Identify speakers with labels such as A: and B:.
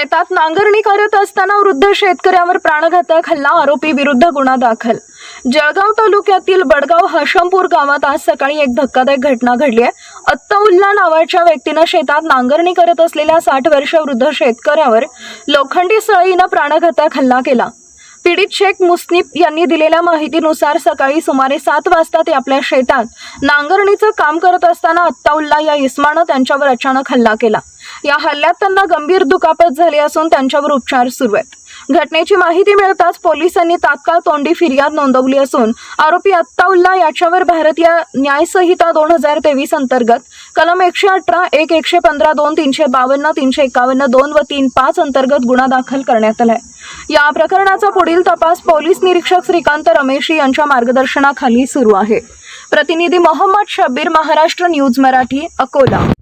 A: शेतात नांगरणी करत असताना वृद्ध शेतकऱ्यावर प्राणघातक हल्ला आरोपी विरुद्ध गुन्हा दाखल. जळगाव तालुक्यातील बडगाव हशमपूर गावात आज सकाळी एक धक्कादायक घटना घडली आहे. अत्तउल्ला नावाच्या व्यक्तीनं शेतात नांगरणी करत असलेल्या साठ वर्ष वृद्ध शेतकऱ्यावर लोखंडी सळईनं प्राणघातक हल्ला केला. पीडित शेख मुस्निप यांनी दिलेल्या माहितीनुसार सकाळी सुमारे सात वाजता ते आपल्या शेतात नांगरणीचं काम करत असताना अत्ताउल्ला या इस्मानं त्यांच्यावर अचानक हल्ला केला. या हल्ल्यात त्यांना गंभीर दुखापत झाली असून त्यांच्यावर उपचार सुरू आहेत. घटनेची माहिती मिळताच पोलिसांनी तात्काळ तोंडी फिर्याद नोंदवली असून आरोपी अत्ताउल्ला याच्यावर भारतीय न्यायसंहिता दोन हजार तेवीस अंतर्गत कलम एकशे अठरा एक एकशे पंधरा दोन तीनशे बावन्न तीनशे एकावन्न दोन व तीन पाच अंतर्गत गुन्हा दाखल करण्यात आलाय. या प्रकरणाचा पुढील तपास पोलीस निरीक्षक श्रीकांत रमेशी यांच्या मार्गदर्शनाखाली सुरू आहे. प्रतिनिधी मोहम्मद शब्बीर महाराष्ट्र न्यूज मराठी अकोला.